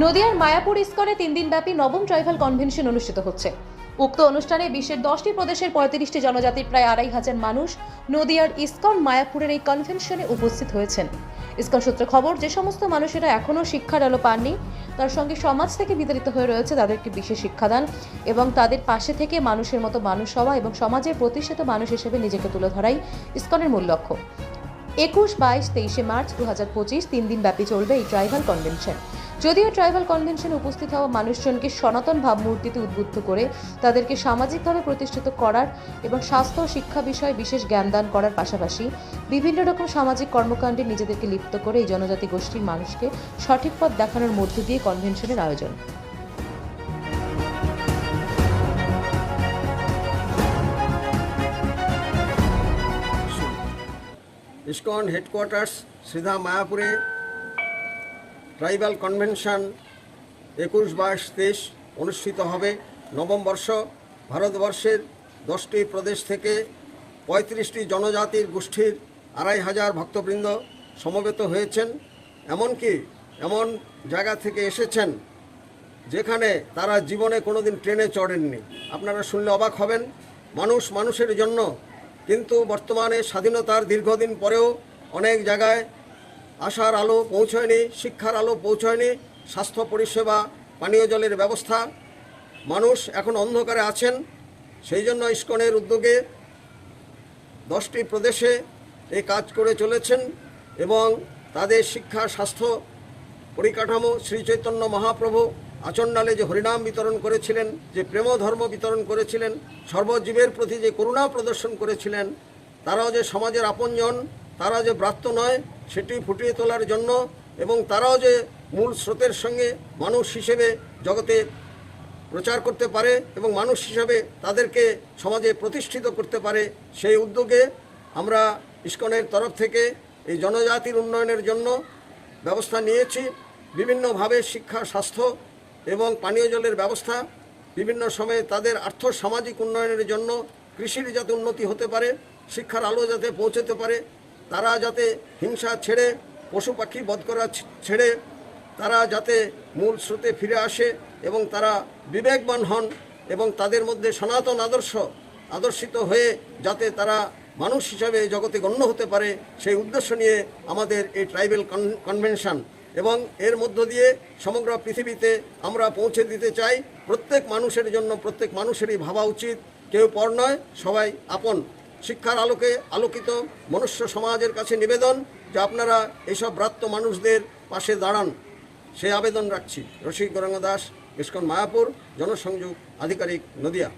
নদিয়ার মায়াপুর ইস্কনে তিন দিনব্যাপী নবম ট্রাইভাল কনভেনশন অনুষ্ঠিত হচ্ছে। উক্ত অনুষ্ঠানে বিশ্বের দশটি প্রদেশের পঁয়ত্রিশটি জনজাতির প্রায় আড়াই হাজার মানুষ নদিয়ার ইস্কন মায়াপুরের এই কনভেনশনে উপস্থিত হয়েছেন। ইস্কন সূত্রে খবর, যে সমস্ত মানুষেরা এখনও শিক্ষার আলো পাননি, তার সঙ্গে সমাজ থেকে বিতাড়িত হয়ে রয়েছে তাদেরকে বিশেষ শিক্ষাদান এবং তাদের পাশে থেকে মানুষের মতো মানুষ হওয়া এবং সমাজের প্রতিষ্ঠিত মানুষ হিসেবে নিজেকে তুলে ধরাই ইস্কনের মূল লক্ষ্য। একুশ, বাইশ, তেইশে মার্চ দু হাজার পঁচিশ তিন দিন ব্যাপী চলবে এই ট্রাইবাল কনভেনশন। যদিও ট্রাইবাল কনভেনশনে উপস্থিত হওয়া মানুষজনকে সনাতন ভাবমূর্তিতে উদ্বুদ্ধ করে তাদেরকে সামাজিকভাবে প্রতিষ্ঠিত করার এবং স্বাস্থ্য ও শিক্ষা বিষয়ে বিশেষ জ্ঞান দান করার পাশাপাশি বিভিন্ন রকম সামাজিক কর্মকাণ্ডে নিজেদেরকে লিপ্ত করে এই জনজাতি গোষ্ঠীর মানুষকে সঠিক পথ দেখানোর মধ্য দিয়ে কনভেনশনের আয়োজন। ইসকন হেডকোয়ার্টার্স, সিধা মায়াপুরে, ট্রাইবাল কনভেনশন একুশ বাইশ তেইশ অনুষ্ঠিত হবে। নবম বর্ষ ভারতবর্ষের দশটি প্রদেশ থেকে পঁয়ত্রিশটি জনজাতির গোষ্ঠীর আড়াই হাজার ভক্তবৃন্দ সমবেত হয়েছেন। এমনকি এমন জায়গা থেকে এসেছেন যেখানে তারা জীবনে কোনোদিন ট্রেনে চড়েননি। আপনারা শুনলে অবাক হবেন। মানুষ মানুষের জন্য কিন্তু বর্তমানে স্বাধীনতার দীর্ঘদিন পরেও অনেক জায়গায় আশার আলো পৌঁছয়নি, শিক্ষার আলো পৌঁছয়নি, স্বাস্থ্য পরিষেবা, পানীয় জলের ব্যবস্থা। মানুষ এখন অন্ধকারে আছেন, সেই জন্য ইস্কনের উদ্যোগে দশটি প্রদেশে এই কাজ করে চলেছেন এবং তাদের শিক্ষা, স্বাস্থ্য পরিকাঠামো, শ্রী চৈতন্য মহাপ্রভু আচণ্ডালে যে হরিনাম বিতরণ করেছিলেন, যে প্রেম ধর্ম বিতরণ করেছিলেন, সর্বজীবের প্রতি যে করুণা প্রদর্শন করেছিলেন, তারাও যে সমাজের আপনজন তারা যে ব্রাত্য নয়, সেটি ফুটিয়ে তোলার জন্য এবং তারাও যে মূল স্রোতের সঙ্গে মানুষ হিসেবে জগতে প্রচার করতে পারে এবং মানুষ হিসাবে তাদেরকে সমাজে প্রতিষ্ঠিত করতে পারে, সেই উদ্যোগে আমরা ইস্কনের তরফ থেকে এই জনজাতির উন্নয়নের জন্য ব্যবস্থা নিয়েছি। বিভিন্নভাবে শিক্ষা, স্বাস্থ্য এবং পানীয় জলের ব্যবস্থা বিভিন্ন সময়ে তাদের আর্থ সামাজিক উন্নয়নের জন্য কৃষির যাতে উন্নতি হতে পারে, শিক্ষার আলো যাতে পৌঁছতে পারে, তারা যাতে হিংসা ছেড়ে পশু পাখি বধ করা ছেড়ে, তারা যাতে মূল স্রোতে ফিরে আসে এবং তারা বিবেকবান হন এবং তাদের মধ্যে সনাতন আদর্শ আদর্শিত হয়ে যাতে তারা মানুষ হিসাবে জগতে গণ্য হতে পারে, সেই উদ্দেশ্য নিয়ে আমাদের এই ট্রাইবেল কনভেনশন এবং এর মধ্য দিয়ে সমগ্র পৃথিবীতে আমরা পৌঁছে দিতে চাই। প্রত্যেক মানুষের জন্য, প্রত্যেক মানুষেরই ভাবা উচিত। কেউ পর নয়, সবাই আপন। শিক্ষার আলোকে আলোকিত মনুষ্য সমাজের কাছে নিবেদন যে আপনারা এইসব ব্রাত্য মানুষদের পাশে দাঁড়ান। সে আবেদন রাখছি। রসিক গৌরাঙ্গ দাস, ইস্কন মায়াপুর, জনসংযোগ আধিকারিক নদিয়া।